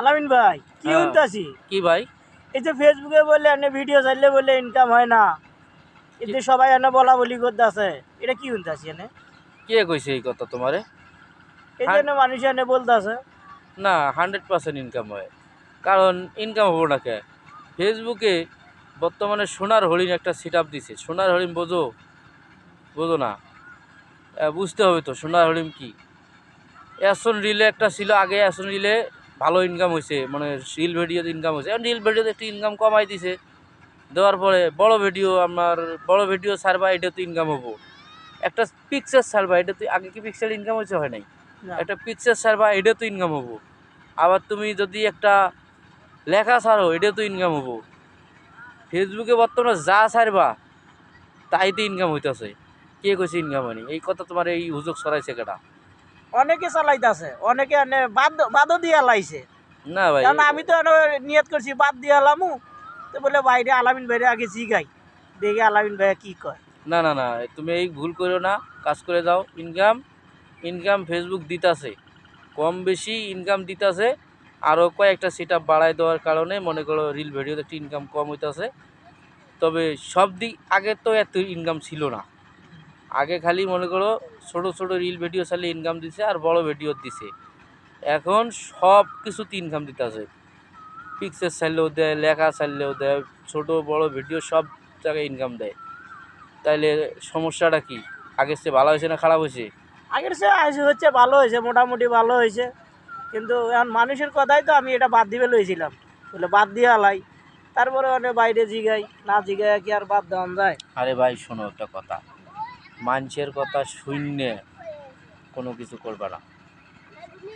আলামিন ভাই কি হ্যাঁ। উনতাছি কি ভাই? এই যে ফেসবুকে বলে এনে ভিডিও চাইলে বলে ইনকাম হয় না। এতে সবাই এনে বলা বলি করতে আছে এটা কি উনতাছি এনে? কে কইছে এই কথা তোমারে? এই। জন্য মানুষ এনে বলতে আছে না হান্ড্রেড পার্সেন্ট ইনকাম হয়। কারণ ইনকাম হব না কে? ফেসবুকে বর্তমানে সোনার হরিণ একটা সিট আপ দিছে। সোনার হরিণ বোঝো? বোঝো না। বুঝতে হবে তো সোনার হরিণ কি? অ্যাসন রিলে একটা ছিল আগে অ্যাসন রিলে ভালো ইনকাম হয়েছে মানে রিল ভিডিওতে ইনকাম হয়েছে এখন রিল ভিডিওতে একটু ইনকাম কমাই দিছে। দেওয়ার পরে বড় ভিডিও আমার বড় ভিডিও ছাড়বা এটাতে ইনকাম হব। একটা পিকচার ছাড়বা এটাতে আগে কি পিকচার ইনকাম হয়েছে হয় নাই। একটা পিকচার ছাড়বা এটা তো ইনকাম হব। আবার তুমি যদি একটা লেখা ছাড়ো এটা তো ইনকাম হব ফেসবুকে বর্তমানে যা ছাড়বা তাইতে ইনকাম হইতেছে। কে কইছে ইনকাম হয়নি? এই কথা তোমার এই হুজুক সরাইছে কেটা অনেকে চালাইতাছে অনেকে বাদ বাদও দিয়া লাইছে। না ভাই। কারণ আমি তো নিয়ত করছি বাদ দিয়া লামু। তো বলে বাইরে আলামিন ভাইরে আগে জিগাই দেখি আলামিন ভাই কি কয়? না না না তুমি এই ভুল করো না কাজ করে যাও। ইনকাম ইনকাম ফেসবুক দিতাছে। কম বেশি ইনকাম দিতাছে। আরও কয়েকটা সেট আপ বাড়ায় দেওয়ার কারণে মনে করো রিল ভিডিওতে একটু ইনকাম কম হইতাছে। তবে সব দিক আগে তো এত ইনকাম ছিল না। আগে খালি মনে করো ছোট ছোট রিল ভিডিও চালিয়ে ইনকাম দিছে আর বড় ভিডিও দিছে। এখন সব কিছুতে ইনকাম দিতেছে। পিকচার চাইলেও দেয় লেখা চাইলেও দেয় ছোটো বড় ভিডিও সব জায়গায় ইনকাম দেয়। তাইলে সমস্যাটা কি? আগের চেয়ে ভালো হয়েছে না খারাপ হয়েছে? আগের সে আইসে হচ্ছে ভালো হয়েছে মোটামুটি ভালো হয়েছে। কিন্তু এখন মানুষের কথাই তো আমি এটা বাদ দিবে লইছিলাম। বলে বাদ দিয়ে আলাই তারপরে অনেক বাইরে জিগাই না জিগাই কি আর বাদ দেওয়া যায়? আরে ভাই শোনো একটা কথা। মানুষের কথা শূন্য কোনো কিছু করবে না।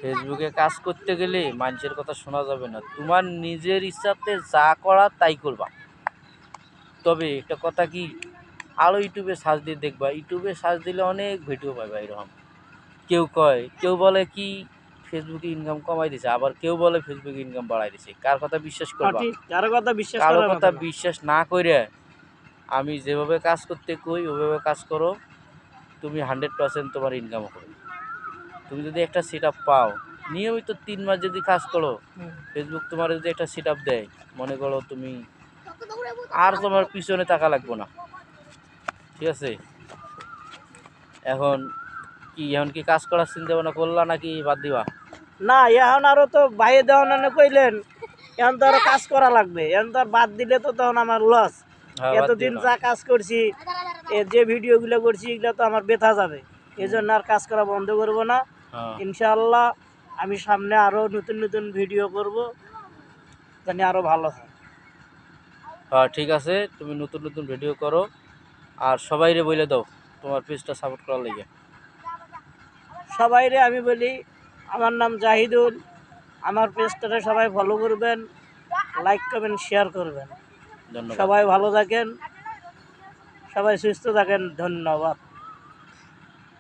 ফেসবুকে কাজ করতে গেলে মানুষের কথা শোনা যাবে না। তোমার নিজের ইচ্ছাতে যা করা তাই করবা। তবে একটা কথা কি আরও ইউটিউবে সার্চ দিয়ে দেখবা। ইউটিউবে সার্চ দিলে অনেক ভিডিও পাইবা এরকম। কেউ কয় কেউ বলে কি ফেসবুকে ইনকাম কমাই দিছে। আবার কেউ বলে ফেসবুকে ইনকাম বাড়াই দিছে। কার কথা বিশ্বাস করবা? কারও কথা বিশ্বাস কারও কথা বিশ্বাস না করে আমি যেভাবে কাজ করতে কই ওইভাবে কাজ করো। তুমি হান্ড্রেড পার্সেন্ট তোমার ইনকাম হবে। তুমি যদি একটা সেট পাও নিয়মিত তিন মাস যদি কাজ করো ফেসবুক তোমার যদি একটা সেট দেয় মনে করো তুমি আর তোমার পিছনে টাকা লাগবে না। ঠিক আছে? এখন কি এখন কি কাজ করার চিন্তা ভাবনা করলা নাকি বাদ দিবা? না এখন আরও তো বাইরে দেওয়া না কইলেন। এখন তো আরও কাজ করা লাগবে। এখন তো আর বাদ দিলে তো তখন আমার লস এতদিন যা কাজ করছি যে ভিডিওগুলো করছি এগুলো তো আমার বেথা যাবে। এই জন্য আর কাজ করা বন্ধ করব না। হ্যাঁ। ইনশাআল্লাহ আমি সামনে আরও নতুন নতুন ভিডিও করব জানি আরও ভালো হয়। হ্যাঁ ঠিক আছে তুমি নতুন নতুন ভিডিও করো। আর সবাইরে বলে দাও তোমার পেজটা সাপোর্ট করার লেগে। সবাইরে আমি বলি আমার নাম জাহিদুল আমার পেজটাতে সবাই ফলো করবেন লাইক করবেন শেয়ার করবেন। সবাই ভালো থাকেন সবাই সুস্থ থাকেন ধন্যবাদ।